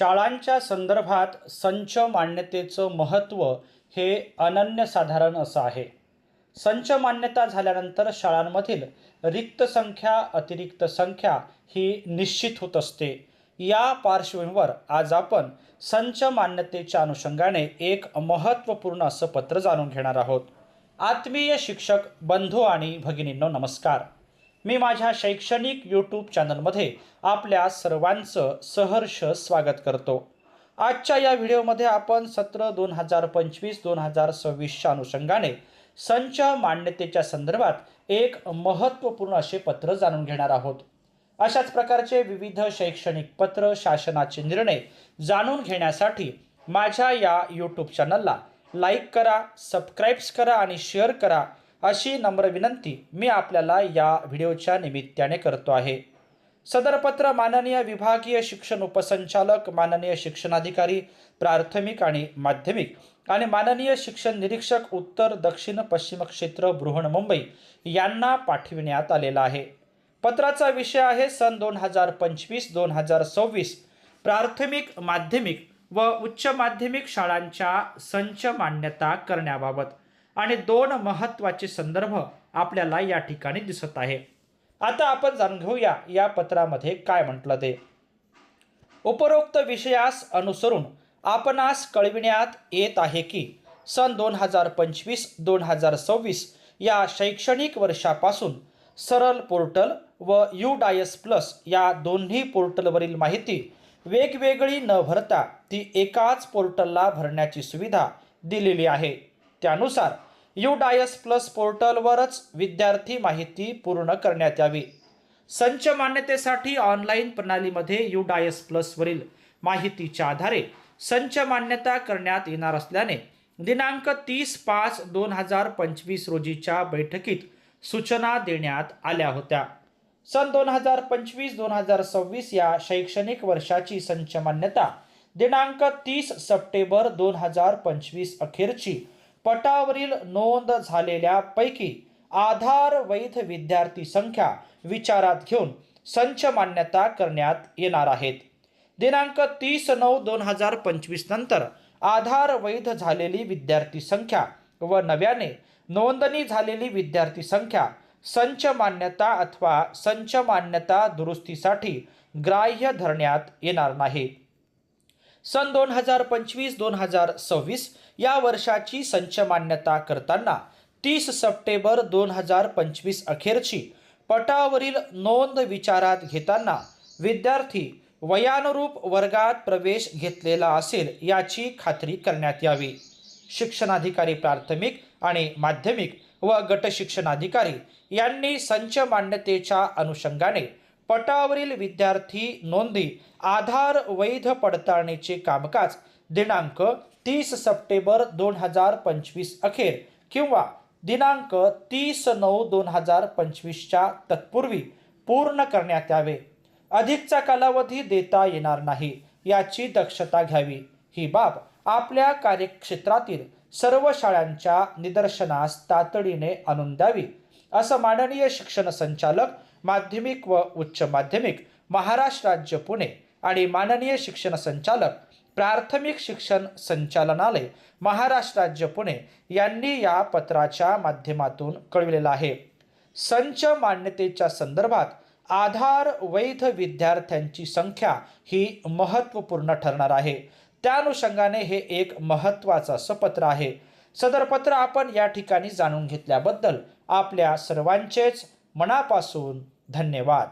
शाळांच्या संदर्भात संच मान्यतेचं महत्त्व हे अनन्यसाधारण असं आहे. संच मान्यता झाल्यानंतर शाळांमधील रिक्त संख्या अतिरिक्त संख्या ही निश्चित होत असते. या पार्श्वभूमीवर आज आपण संच मान्यतेच्या अनुषंगाने एक महत्त्वपूर्ण असं पत्र जाणून घेणार आहोत. आत्मीय शिक्षक बंधू आणि भगिनींनो नमस्कार. मी माझ्या शैक्षणिक यूट्यूब चॅनलमध्ये आपल्या सर्वांचं सहर्ष स्वागत करतो. आजच्या या व्हिडिओमध्ये आपण सत्र दोन हजार पंचवीस दोन हजार सव्वीसच्या अनुषंगाने संच मान्यतेच्या संदर्भात एक महत्त्वपूर्ण असे पत्र जाणून घेणार आहोत. अशाच प्रकारचे विविध शैक्षणिक पत्र शासनाचे निर्णय जाणून घेण्यासाठी माझ्या या यूट्यूब चॅनलला लाईक करा सबस्क्राईब्स करा आणि शेअर करा अशी नम्र विनंती मी आपल्याला या व्हिडिओच्या निमित्ताने करतो आहे. सदरपत्र माननीय विभागीय शिक्षण उपसंचालक माननीय शिक्षणाधिकारी प्राथमिक आणि माध्यमिक आणि माननीय शिक्षण निरीक्षक उत्तर दक्षिण पश्चिम क्षेत्र बृहन्मुंबई यांना पाठविण्यात आलेला आहे. पत्राचा विषय आहे सन दोन हजार पंचवीस दोन हजार सव्वीस. प्राथमिक माध्यमिक व उच्च माध्यमिक शाळांच्या संच मान्यता करण्याबाबत. आणि दोन महत्त्वाचे संदर्भ आपल्याला या ठिकाणी दिसत आहे. आता आपण जाणून घेऊया या पत्रामध्ये काय म्हटलं ते. उपरोक्त विषयास अनुसरून आपणास कळविण्यात येत आहे की सन दोन हजार पंचवीस दोन हजार सव्वीस या शैक्षणिक वर्षापासून सरल पोर्टल व यू डायस प्लस या दोन्ही पोर्टलवरील माहिती वेगवेगळी न भरता ती एकाच पोर्टलला भरण्याची सुविधा दिलेली आहे. त्यानुसार यू डायस प्लस पोर्टलवरच विद्यार्थी माहिती पूर्ण करण्यात यावी. संच मान्यतेसाठी ऑनलाईन प्रणालीमध्ये यू डायस प्लसवरील माहितीच्या आधारे संच मान्यता करण्यात येणार असल्याने दिनांक तीस पाच दोन हजार पंचवीस रोजीच्या बैठकीत सूचना देण्यात आल्या होत्या. सन दोन हजार पंचवीस दोन हजार सव्वीस या शैक्षणिक वर्षाची संच मान्यता दिनांक तीस सप्टेंबर दोन हजार पंचवीस अखेरची पटावरील नोंद झालेल्या पैकी आधार वैध विद्यार्थी संख्या विचारात घेऊन संच मान्यता करण्यात येणार आहेत. दिनांक तीस नऊ दोन हजार पंचवीस नंतर आधार वैध झालेली विद्यार्थी संख्या व नव्याने नोंदणी झालेली विद्यार्थी संख्या संच मान्यता अथवा संच मान्यता दुरुस्तीसाठी ग्राह्य धरण्यात येणार नाही. सन दोन हजार पंचवीस दोन हजार सव्वीस या वर्षाची संच मान्यता करताना तीस सप्टेंबर दोन हजार पंचवीस अखेरची पटावरील नोंद विचारात घेताना विद्यार्थी वयानुरूप वर्गात प्रवेश घेतलेला असेल याची खात्री करण्यात यावी. शिक्षणाधिकारी प्राथमिक आणि माध्यमिक व गट शिक्षणाधिकारी यांनी संच मान्यतेच्या अनुषंगाने पटावरील विद्यार्थी नोंदी आधार वैध पडताळणीचे कामकाज दिनांक तीस सप्टेंबर दोन हजार पंचवीस अखेर किंवा दिनांक तीस नऊ दोन हजार पंचवीसच्या तत्पूर्वी पूर्ण करण्यात यावे. अधिकचा कालावधी देता येणार नाही याची दक्षता घ्यावी. ही बाब आपल्या कार्यक्षेत्रातील सर्व शाळांच्या निदर्शनास तातडीने आणून द्यावी असं माननीय शिक्षण संचालक माध्यमिक व उच्च माध्यमिक महाराष्ट्र राज्य पुणे आणि माननीय शिक्षण संचालक प्राथमिक शिक्षण संचालनालय महाराष्ट्र राज्य पुणे यांनी या पत्राच्या माध्यमातून कळविलेलं आहे. संच मान्यतेच्या संदर्भात आधार वैध विद्यार्थ्यांची संख्या ही महत्त्वपूर्ण ठरणार आहे. त्या अनुषंगाने हे एक महत्त्वाचं असं पत्र आहे. सदर पत्र आपण या ठिकाणी जाणून घेतल्याबद्दल आपल्या सर्वांचेच मनापासून धन्यवाद.